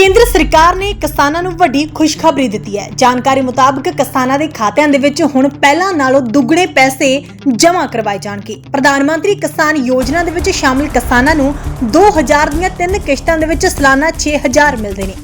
ਕੇਂਦਰ ਸਰਕਾਰ ਨੇ ਕਿਸਾਨਾਂ ਨੂੰ ਵੱਡੀ ਖੁਸ਼ਖਬਰੀ ਦਿੱਤੀ ਹੈ। ਜਾਣਕਾਰੀ ਮੁਤਾਬਕ ਕਿਸਾਨਾਂ ਦੇ ਖਾਤਿਆਂ ਦੇ ਵਿੱਚ ਹੁਣ ਪਹਿਲਾਂ ਨਾਲੋਂ ਦੁੱਗਣੇ ਪੈਸੇ ਜਮ੍ਹਾਂ ਕਰਵਾਏ ਜਾਣਗੇ। ਪ੍ਰਧਾਨ ਮੰਤਰੀ ਕਿਸਾਨ ਯੋਜਨਾ ਦੇ ਵਿੱਚ ਸ਼ਾਮਿਲ ਕਿਸਾਨਾਂ ਨੂੰ 2000 ਦੀਆਂ ਤਿੰਨ ਕਿਸ਼ਤਾਂ ਦੇ ਵਿੱਚ ਸਾਲਾਨਾ 6000 ਮਿਲਦੇ ਨੇ।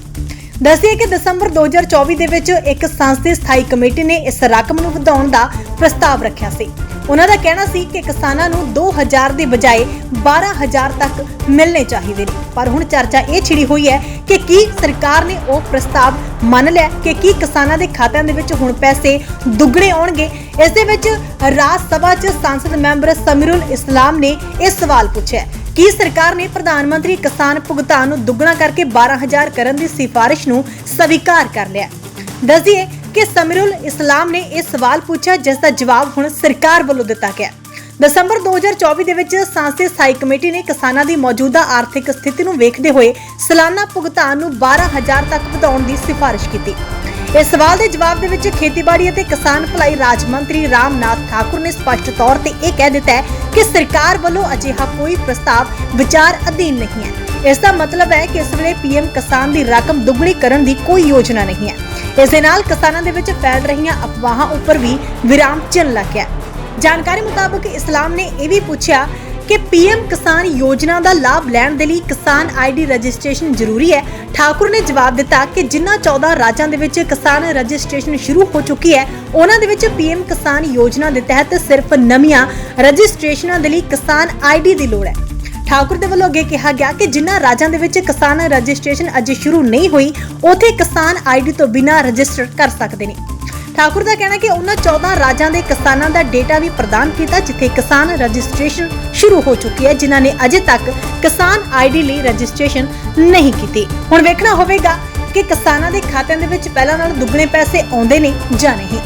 ਦੱਸਿਆ ਕਿ ਦਸੰਬਰ 2024 ਦੇ ਵਿੱਚ ਇੱਕ ਸੰਸਦੀ ਸਥਾਈ ਕਮੇਟੀ ਨੇ ਇਸ ਰਕਮ ਨੂੰ ਵਧਾਉਣ ਦਾ ਪ੍ਰਸਤਾਵ ਰੱਖਿਆ ਸੀ। ਉਹਨਾਂ ਦਾ ਕਹਿਣਾ ਸੀ ਕਿ ਕਿਸਾਨਾਂ ਨੂੰ 2000 ਦੀ ਬਜਾਏ 12000 ਤੱਕ ਮਿਲਣੇ ਚਾਹੀਦੇ ਨੇ। ਪਰ ਹੁਣ ਚਰਚਾ ਇਹ ਛਿੜੀ ਹੋਈ ਹੈ ਕਿ ਕੀ ਸਰਕਾਰ ਨੇ ਉਹ ਪ੍ਰਸਤਾਵ ਮੰਨ ਲਿਆ ਕਿ ਕੀ ਕਿਸਾਨਾਂ ਦੇ ਖਾਤਿਆਂ ਦੇ ਵਿੱਚ ਹੁਣ ਪੈਸੇ ਦੁੱਗਣੇ ਆਉਣਗੇ? ਇਸ ਦੇ ਵਿੱਚ ਰਾਜ ਸਭਾ 'ਚ ਸੰਸਦ ਮੈਂਬਰ ਸਮੀਰੁਲ ਇਸਲਾਮ ਨੇ ਇਹ ਸਵਾਲ ਪੁੱਛਿਆ ਕੀ ਸਰਕਾਰ ਨੇ ਪ੍ਰਧਾਨ ਮੰਤਰੀ ਕਿਸਾਨ ਭੁਗਤਾਨ ਨੂੰ ਦੁੱਗਣਾ ਕਰਕੇ 12000 ਕਰਨ ਦੀ ਸਿਫਾਰਿਸ਼ ਨੂੰ ਸਵੀਕਾਰ ਕਰ ਲਿਆ ਦੱਸਿਏ ਕਿ ਸਮੀਰੁਲ ਇਸਲਾਮ ਨੇ ਇਹ ਸਵਾਲ ਪੁੱਛਿਆ, ਜਿਸ ਦਾ ਜਵਾਬ ਹੁਣ ਸਰਕਾਰ ਵੱਲੋਂ ਦਿੱਤਾ ਗਿਆ। ਦਸੰਬਰ 2024 ਦੇ ਵਿੱਚ ਸੰਸਦੀ ਸਥਾਈ ਕਮੇਟੀ ਨੇ ਕਿਸਾਨਾਂ ਦੀ ਮੌਜੂਦਾ ਆਰਥਿਕ ਸਥਿਤੀ ਨੂੰ ਵੇਖਦੇ ਹੋਏ ਸਾਲਾਨਾ ਭੁਗਤਾਨ ਨੂੰ 12000 ਤੱਕ ਵਧਾਉਣ ਦੀ ਸਿਫਾਰਿਸ਼ ਕੀਤੀ। ਇਸ ਸਵਾਲ ਦੇ ਜਵਾਬ ਦੇ ਵਿੱਚ ਖੇਤੀਬਾੜੀ ਅਤੇ ਕਿਸਾਨ ਭਲਾਈ ਰਾਜ ਮੰਤਰੀ ਰਾਮਨਾਥ ਠਾਕੁਰ ਨੇ ਸਪਸ਼ਟ ਤੌਰ ਤੇ ਇਹ ਕਹਿ ਦਿੱਤਾ ਹੈ ਕਿ ਸਰਕਾਰ ਵੱਲੋਂ ਅਜਿਹਾ ਕੋਈ ਪ੍ਰਸਤਾਵ ਵਿਚਾਰ ਅਧੀਨ ਨਹੀਂ ਹੈ। ਇਸ ਦਾ ਮਤਲਬ ਹੈ ਕਿ ਇਸ ਵੇਲੇ ਪੀਐਮ ਕਿਸਾਨ ਦੀ ਰਕਮ ਦੁੱਗਣੀ ਕਰਨ ਦੀ ਕੋਈ ਯੋਜਨਾ ਨਹੀਂ ਹੈ। ਇਸ ਦੇ ਨਾਲ ਕਿਸਾਨਾਂ ਦੇ ਵਿੱਚ ਫੈਲ ਰਹੀਆਂ ਅਫਵਾਹਾਂ ਉੱਪਰ ਵੀ ਵਿਰਾਮ ਚਿੰਨ੍ਹ ਲੱਗ ਜਾਣਕਾਰੀ ਮੁਤਾਬਕ ਇਸਲਾਮ ਨੇ ਇਹ ਵੀ ਪੁੱਛਿਆ ਕਿ ਪੀਐਮ ਕਿਸਾਨ ਯੋਜਨਾ ਦਾ ਲਾਭ ਲੈਣ ਦੇ ਲਈ ਕਿਸਾਨ ਆਈਡੀ ਰਜਿਸਟ੍ਰੇਸ਼ਨ ਜ਼ਰੂਰੀ ਹੈ। ਠਾਕੁਰ ਨੇ ਜਵਾਬ ਦਿੱਤਾ ਕਿ ਜਿਨ੍ਹਾਂ 14 ਰਾਜਾਂ ਦੇ ਵਿੱਚ ਕਿਸਾਨ ਰਜਿਸਟ੍ਰੇਸ਼ਨ ਸ਼ੁਰੂ ਹੋ ਚੁੱਕੀ ਹੈ, ਉਹਨਾਂ ਦੇ ਵਿੱਚ ਪੀਐਮ ਕਿਸਾਨ ਯੋਜਨਾ ਦੇ ਤਹਿਤ ਸਿਰਫ ਨਵੀਆਂ ਰਜਿਸਟ੍ਰੇਸ਼ਨਾਂ ਦੇ ਲਈ ਕਿਸਾਨ ਆਈਡੀ ਦੀ ਲੋੜ ਹੈ। ਠਾਕੁਰ ਦੇ ਵੱਲੋਂ ਅੱਗੇ ਕਿਹਾ ਗਿਆ ਕਿ ਜਿਨ੍ਹਾਂ ਰਾਜਾਂ ਦੇ ਵਿੱਚ ਕਿਸਾਨ ਰਜਿਸਟ੍ਰੇਸ਼ਨ ਅਜੇ ਸ਼ੁਰੂ ਨਹੀਂ ਹੋਈ, ਉੱਥੇ ਕਿਸਾਨ ਆਈਡੀ ਤੋਂ ਬਿਨਾਂ ਰਜਿਸਟਰ ਕਰ ਸਕਦੇ ਨੇ। ਠਾਕੁਰ ਦਾ ਕਹਿਣਾ ਕਿ ਉਹਨਾਂ 14 ਰਾਜਾਂ ਦੇ ਕਿਸਾਨਾਂ ਦਾ ਡੇਟਾ ਵੀ ਪ੍ਰਦਾਨ ਕੀਤਾ, ਜਿੱਥੇ ਕਿਸਾਨ ਰਜਿਸਟ੍ਰੇਸ਼ਨ ਸ਼ੁਰੂ ਹੋ ਚੁੱਕੀ ਹੈ, ਜਿਨ੍ਹਾਂ ਨੇ ਅਜੇ ਤੱਕ ਕਿਸਾਨ ਆਈਡੀ ਲਈ ਰਜਿਸਟ੍ਰੇਸ਼ਨ ਨਹੀਂ ਕੀਤੀ। ਹੁਣ ਵੇਖਣਾ ਹੋਵੇਗਾ ਕਿ ਕਿਸਾਨਾਂ ਦੇ ਖਾਤਿਆਂ ਦੇ ਵਿੱਚ ਪਹਿਲਾਂ ਨਾਲੋਂ ਦੁੱਗਣੇ ਪੈਸੇ ਆਉਂਦੇ ਨੇ ਜਾਂ ਨਹੀਂ।